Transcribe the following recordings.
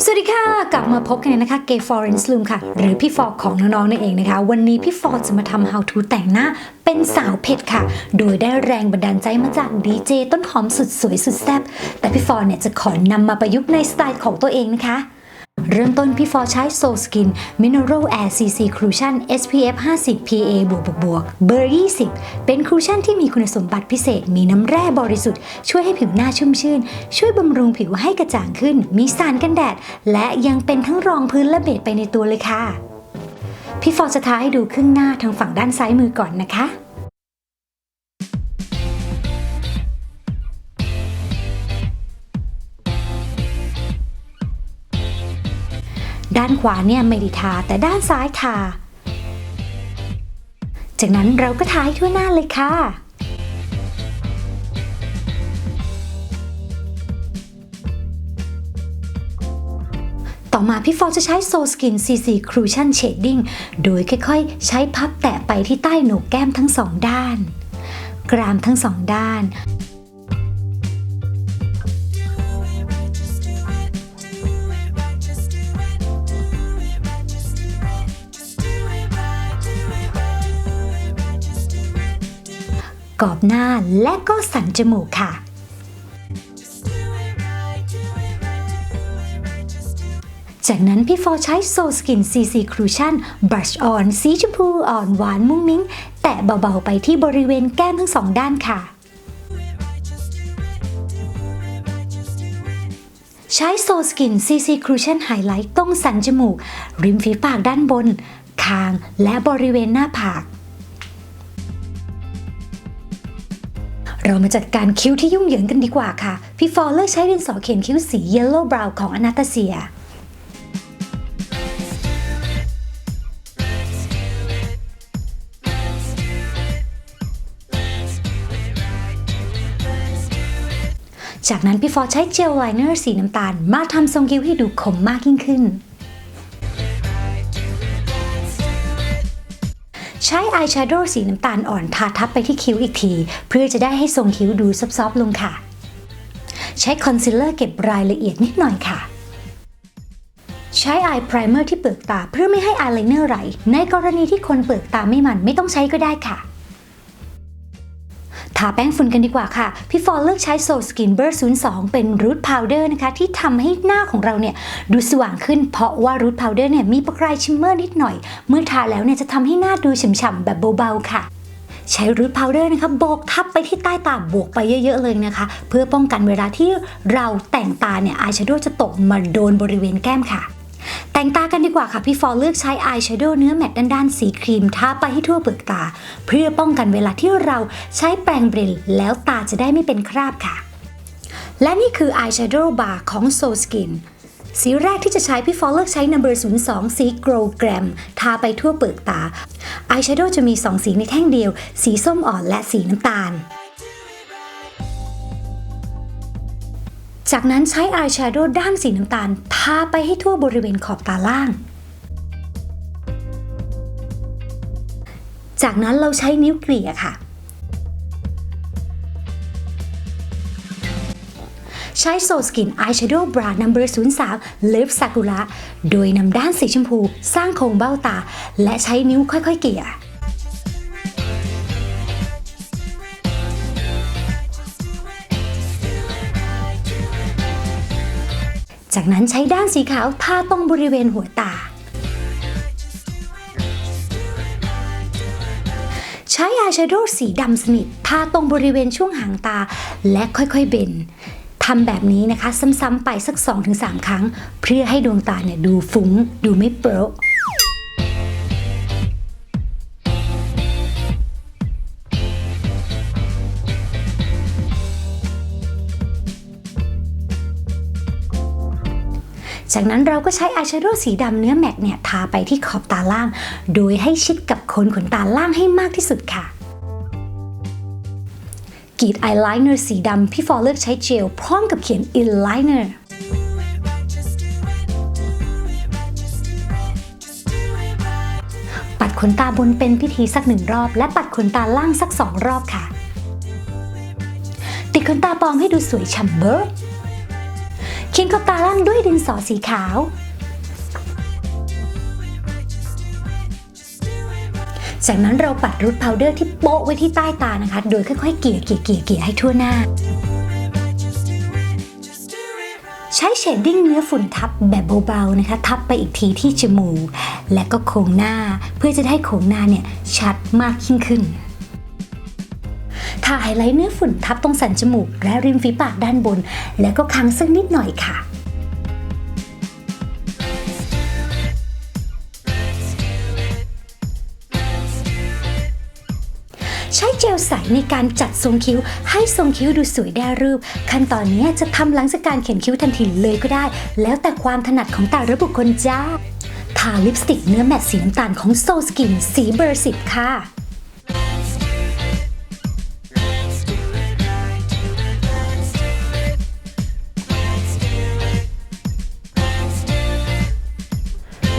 สวัสดีค่ะ กลับมาพบกันนะคะเกย์ฟอร์เรนซ์ลูมค่ะ หรือพี่ฟอร์ของน้องๆนั่นเองนะคะ วันนี้พี่ฟอร์จะมาทำ how to แต่งหน้าเป็นสาวเผ็ดค่ะ โดยได้แรงบันดาลใจมาจากดีเจต้นหอมสุดสวยสุดแซ่บแต่พี่ฟอร์เนี่ยจะขอนำมาประยุกต์ในสไตล์ของตัวเองนะคะ เริ่มต้นพี่ฟอร์ใช้ Soul Skin Mineral Air CC Cushion SPF 50 PA บวกบวกบวกเบอร์ 20 เป็นครูชั่นที่มีคุณสมบัติพิเศษ มีน้ำแร่บริสุทธิ์ ช่วยให้ผิวหน้าชุ่มชื่น ช่วยบำรุงผิวให้กระจ่างขึ้น มีสารกันแดด และยังเป็นทั้งรองพื้นและเบสไปในตัวเลยค่ะ พี่ฟอร์จะทาให้ดูครึ่งหน้าทางฝั่งด้านซ้ายมือก่อนนะคะ ด้านขวาเนี่ยไม่ได้ทาแต่ด้านซ้ายทา จากนั้นเราก็ทาให้ทั่วหน้าเลยค่ะ ต่อมาพี่ฟอจะใช้ Soul Skin CC Cushion Shading โดยค่อยๆ ใช้พับแตะไปที่ใต้โหนกแก้มทั้งสองด้าน กรามทั้งสองด้าน กรอบหน้าและก็สันจมูกค่ะ จากนั้นพี่ฟอใช้ Soul Skin CC Cushion Brush On สีชมพูอ่อนหวานมุ้งมิ้ง แตะเบาๆไปที่บริเวณแก้มทั้งสองด้านค่ะใช้ Soul Skin CC Cushion Highlight ตรงสันจมูก ริมฝีปากด้านบน คางและบริเวณหน้าผาก เรามาจัดการคิ้วที่ยุ่งเหยิงกันดีกว่าค่ะ พี่ฟอร์เลือกใช้ดินสอเขียนคิ้วสี Yellow Brown ของ Anastasia จากนั้นพี่ฟอร์ใช้เจลไลเนอร์สีน้ำตาล มาทำทรงคิ้วให้ดูคมมากยิ่งขึ้น ใช้อายแชโดว์สีน้ำตาลอ่อนทาทับไปที่คิ้วอีกที เพื่อจะได้ให้ทรงคิ้วดูซอฟๆลงค่ะ ใช้คอนซีลเลอร์เก็บรายละเอียดนิดหน่อยค่ะ ใช้อายไพรเมอร์ที่เปลือกตาเพื่อไม่ให้อายไลเนอร์ไหลในกรณีที่คนเปลือกตาไม่มันไม่ต้องใช้ก็ได้ค่ะาแป้งฝุ่นกันดีกว่าค่ะ พี่ฟอร์เลือกใช้ Soul Skin Burst 02 เป็น Root Powder นะคะ ที่ทำให้หน้าของเราเนี่ยดูสว่างขึ้น เพราะว่า Root Powder เนี่ยมีประกายชิมเมอร์นิดหน่อย เมื่อทาแล้วเนี่ยจะทำให้หน้าดูฉ่ำๆแบบเบาๆค่ะใช้ Root Powder นะคะโบกทับไปที่ใต้ตาบวกไปเยอะ ๆ เลยนะคะ เพื่อป้องกันเวลาที่เราแต่งตาเนี่ยอายแชโดว์จะตกมาโดนบริเวณแก้มค่ะ แต่งตากันดีกว่าค่ะ พี่ฟอเลือกใช้อายแชโดว์เนื้อแมตต์ด้านๆสีครีมทาไปให้ทั่วเปลือกตา เพื่อป้องกันเวลาที่เราใช้แปรงเบรลแล้วตาจะได้ไม่เป็นคราบค่ะ และนี่คืออายแชโดว์บาร์ของ Soul Skin สีแรกที่จะใช้พี่ฟอร์เลือกใช้ number 02 สี Grow Gram ทาไปทั่วเปลือกตา อายแชโดว์จะมี 2 สีในแท่งเดียว สีส้มอ่อนและสีน้ำตาล จากนั้นใช้อายแชโดว์ด้านสีน้ำตาล ทาไปให้ทั่วบริเวณขอบตาล่าง จากนั้นเราใช้นิ้วเกลี่ยค่ะ ใช้ Soul Skin Eyeshadow Bra Number 03 Lip Sakura โดยนำด้านสีชมพู สร้างโครงเบ้าตา และใช้นิ้วค่อยๆเกลี่ย จากนั้นใช้ด้านสีขาวทาตรงบริเวณหัวตา ใช้อายแชโดว์สีดำสนิททาตรงบริเวณช่วงหางตา และค่อยๆเบนทำแบบนี้นะคะ ซ้ำๆไปสัก 2-3 ครั้ง เพื่อให้ดวงตาเนี่ยดูฟุ้ง ดูไม่เประ จากนั้นเราก็ใช้อายแชโดว์สีดำเนื้อแมตต์เนี่ยทาไปที่ขอบตาล่าง โดยให้ชิดกับโคนขนตาล่างให้มากที่สุดค่ะกรีดอายไลเนอร์สีดำพี่ฟอเลือกใช้เจลพร้อมกับเขียนอินไลเนอร์ปัดขนตาบนเป็นพิธีสักหนึ่งรอบ และปัดขนตาล่างสักสองรอบค่ะ ติดขนตาปลอมให้ดูสวยฉ่ำเบิร์ เขียนขอบตาล่างด้วยดินสอสีขาว จากนั้นเราปัดรูทพาวเดอร์ที่โปะไว้ที่ใต้ตานะคะ โดยค่อยๆเกลี่ยเกลี่ยเกลี่ยเกี่ยให้ทั่วหน้า ใช้เชดดิ้งเนื้อฝุ่นทับแบบเบาๆนะคะ ทับไปอีกทีที่จมูก และก็โครงหน้าเพื่อจะได้โครงหน้าเนี่ยชัดมากยิ่งขึ้นาไฮไลท์เนื้อฝุ่นทับตรงสันจมูก และริมฝีปากด้านบน แล้วก็ค้างซึ่งนิดหน่อยค่ะใช้เจลใสในการจัดทรงคิ้ว ให้ทรงคิ้วดูสวยได้รูป ขั้นตอนนี้จะทำหลังจากการเขียนคิ้วทันทีเลยก็ได้ แล้วแต่ความถนัดของแต่ละบุคคลจ้า ทาลิปสติกเนื้อแมตต์สีน้ำตาลของโซสกินสีเบอร์สิบค่ะ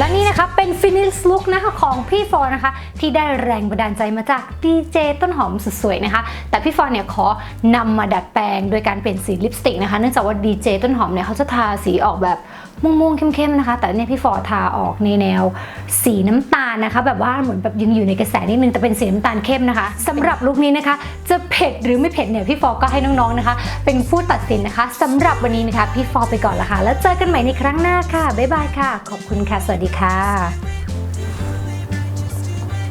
และนี่นะคะเป็นฟินิชลุคนะคะของพี่ฟอร์นะคะ ที่ได้แรงบันดาลใจมาจากดีเจต้นหอมสุดสวยนะคะ แต่พี่ฟอร์เนี่ยขอนำมาดัดแปลงโดยการเปลี่ยนสีลิปสติกนะคะ เนื่องจากว่าดีเจต้นหอมเนี่ยเขาจะทาสีออกแบบม่วงๆเข้มๆนะคะ แต่เนี่ยพี่ฟอทาออกในแนวสีน้ำตาลนะคะ แบบว่าเหมือนแบบยังอยู่ในกระแสนิดนึงแต่เป็นสีน้ำตาลเข้มนะคะสำหรับลุคนี้นะคะ จะเผ็ดหรือไม่เผ็ดเนี่ยพี่ฟอก็ให้น้องๆนะคะ เป็นผู้ตัดสินนะคะสำหรับวันนี้นะคะ พี่ฟอไปก่อนละค่ะแล้วเจอกันใหม่ในครั้งหน้าค่ะบ๊ายบายค่ะ ขอบคุณค่ะสวัสดีค่ะ